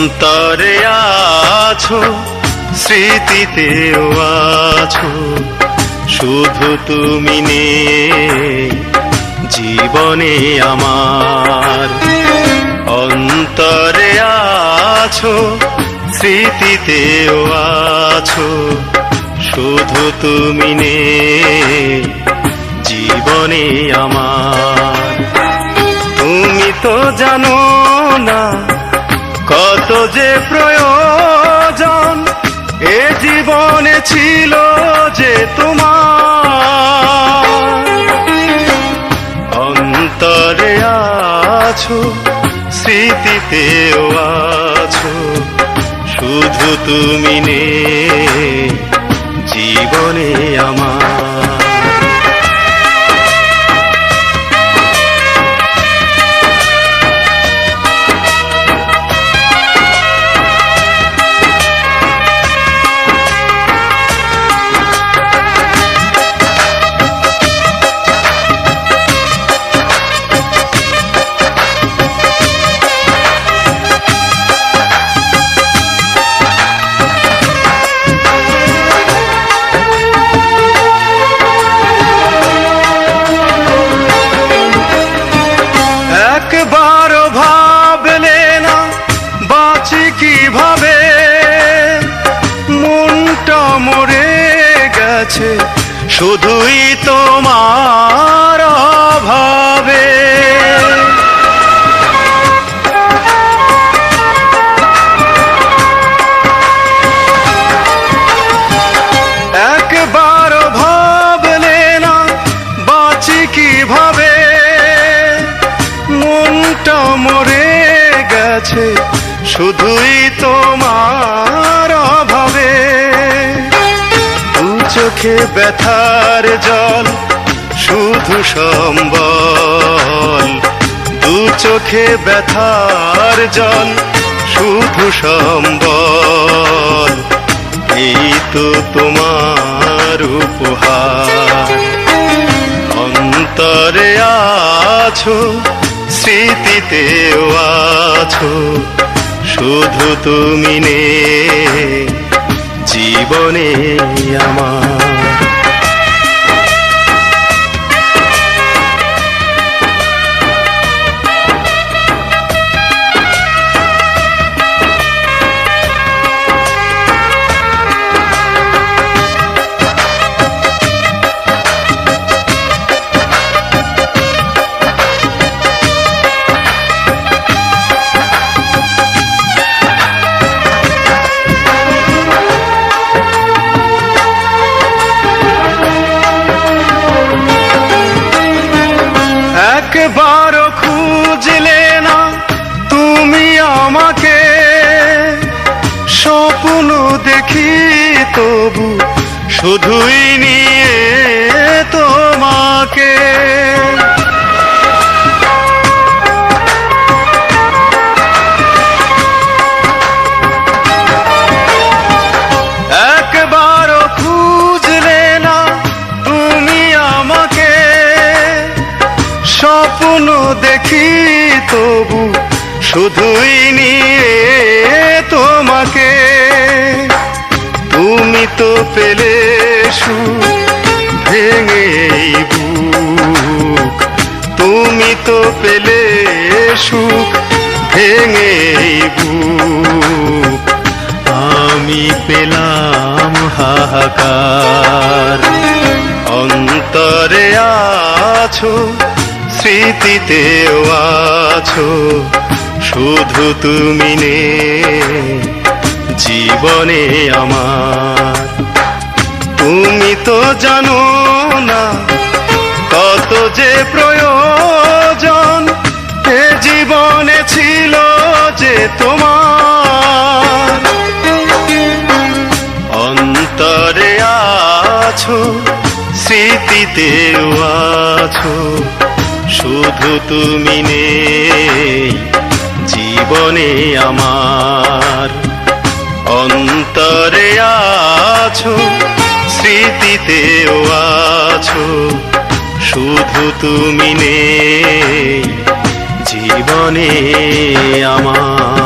অন্তরে আছো, স্মৃতিতেও আছো। শুধু তুমি নেই, জীবনে আমার। অন্তরে আছো, স্মৃতিতেও আছো। শুধু তুমি নেই, জীবনে আমার। তুমি তো জানো যে প্রয়োজন, এ জীবনে ছিল যে তোমার। অন্তরে আছো, স্মৃতিতেও আছো, শুধু তুমি নে, জীবনে আমার। গেছে শুধুই তোমার অভাবে। একবার ভাবলে না বাঁচি কীভাবে? মনটা মরে গেছে শুধুই তোমার চোখে ব্যথার জল, শুধু সম্বল। দু চোখে ব্যথার জল, শুধু সম্বল। এই তো তোমার উপহার। অন্তরে আছো, স্মৃতিতেও আছো। শুধু তুমি নে, জীবনে আমার। শুধুই নিয়ে তোমাকে। স্বপ্ন দেখি তবু শুধুই নিয়ে তোমাকে। তুমি তো পেলে সুখ ভেঙে বুক। তুমি তো পেলে সুখ ভেঙে বুক। আমি পেলাম হাহাকার। অন্তরে আছো, স্মৃতিতেও আছো। শুধু তুমি নে জীবনে আমার। তুমি তো জানো না কত যে প্রয়োজন, এ জীবনে ছিল যে তোমার। অন্তরে আছো, স্মৃতিতেও আছো, শুধু তুমি নেই, জীবনে আমার। অন্তরে আছো স্মৃতিতেও আছো। শুধু তুমি নে জীবনে আমার।